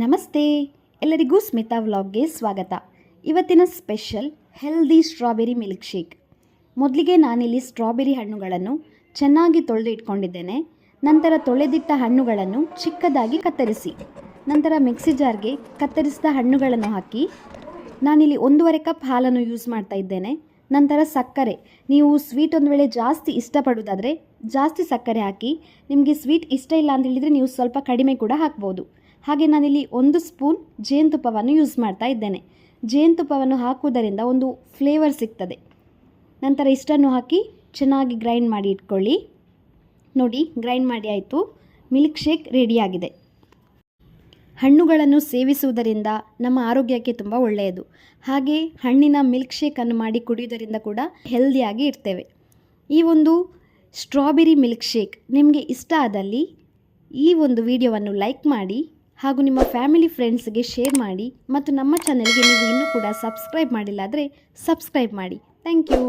ನಮಸ್ತೆ. ಎಲ್ಲರಿಗೂ ಸ್ಮಿತಾ ವ್ಲಾಗ್ಗೆ ಸ್ವಾಗತ. ಇವತ್ತಿನ special healthy strawberry milk shake. ಮೊದಲಿಗೆ ನಾನಿಲ್ಲಿ ಸ್ಟ್ರಾಬೆರಿ ಹಣ್ಣುಗಳನ್ನು ಚೆನ್ನಾಗಿ ತೊಳೆದು ಇಟ್ಕೊಂಡಿದ್ದೇನೆ ನಂತರ ತೊಳೆದಿಟ್ಟ ಹಣ್ಣುಗಳನ್ನು ಚಿಕ್ಕದಾಗಿ ಕತ್ತರಿಸಿ, ನಂತರ ಮಿಕ್ಸಿ ಜಾರ್ಗೆ ಕತ್ತರಿಸಿದ ಹಣ್ಣುಗಳನ್ನು ಹಾಕಿ, ನಾನಿಲ್ಲಿ ಒಂದೂವರೆ ಕಪ್ ಹಾಲನ್ನು ಯೂಸ್ ಮಾಡ್ತಾ ಇದ್ದೇನೆ. ನಂತರ ಸಕ್ಕರೆ. ನೀವು ಸ್ವೀಟ್ ಒಂದು ವೇಳೆ ಜಾಸ್ತಿ ಇಷ್ಟಪಡೋದಾದರೆ ಜಾಸ್ತಿ ಸಕ್ಕರೆ ಹಾಕಿ, ನಿಮಗೆ ಸ್ವೀಟ್ ಇಷ್ಟ ಇಲ್ಲ ಅಂತ ಹೇಳಿದರೆ ನೀವು ಸ್ವಲ್ಪ ಕಡಿಮೆ ಕೂಡ ಹಾಕ್ಬೋದು. ಹಾಗೆ ನಾನಿಲ್ಲಿ ಒಂದು ಸ್ಪೂನ್ ಜೇನುತುಪ್ಪವನ್ನು ಯೂಸ್ ಮಾಡ್ತಾ ಇದ್ದೇನೆ. ಜೇನುತುಪ್ಪವನ್ನು ಹಾಕುವುದರಿಂದ ಒಂದು ಫ್ಲೇವರ್ ಸಿಗ್ತದೆ. ನಂತರ ಇಷ್ಟನ್ನು ಹಾಕಿ ಚೆನ್ನಾಗಿ ಗ್ರೈಂಡ್ ಮಾಡಿ ಇಟ್ಕೊಳ್ಳಿ. ನೋಡಿ ಗ್ರೈಂಡ್ ಮಾಡಿ ಆಯಿತು. ಮಿಲ್ಕ್ ಶೇಕ್ ರೆಡಿಯಾಗಿದೆ ಹಣ್ಣುಗಳನ್ನು ಸೇವಿಸುವುದರಿಂದ ನಮ್ಮ ಆರೋಗ್ಯಕ್ಕೆ ತುಂಬ ಒಳ್ಳೆಯದು. ಹಾಗೆ ಹಣ್ಣಿನ ಮಿಲ್ಕ್ ಶೇಕನ್ನು ಮಾಡಿ ಕುಡಿಯುವುದರಿಂದ ಕೂಡ ಹೆಲ್ದಿಯಾಗಿ ಇರ್ತೇವೆ. ಈ ಒಂದು ಸ್ಟ್ರಾಬೆರಿ ಮಿಲ್ಕ್ ಶೇಕ್ ನಿಮಗೆ ಇಷ್ಟ ಆದಲ್ಲಿ ಈ ಒಂದು ವಿಡಿಯೋವನ್ನು ಲೈಕ್ ಮಾಡಿ. ಹಾಗೂ ನಿಮ್ಮ ಫ್ಯಾಮಿಲಿ ಫ್ರೆಂಡ್ಸ್ಗೆ ಶೇರ್ ಮಾಡಿ ಮತ್ತು ನಮ್ಮ ಚಾನೆಲ್ಗೆ ನೀವು ಇನ್ನೂ ಕೂಡ ಸಬ್ಸ್ಕ್ರೈಬ್ ಮಾಡಿಲ್ಲ ಆದರೆ ಸಬ್ಸ್ಕ್ರೈಬ್ ಮಾಡಿ. Thank you.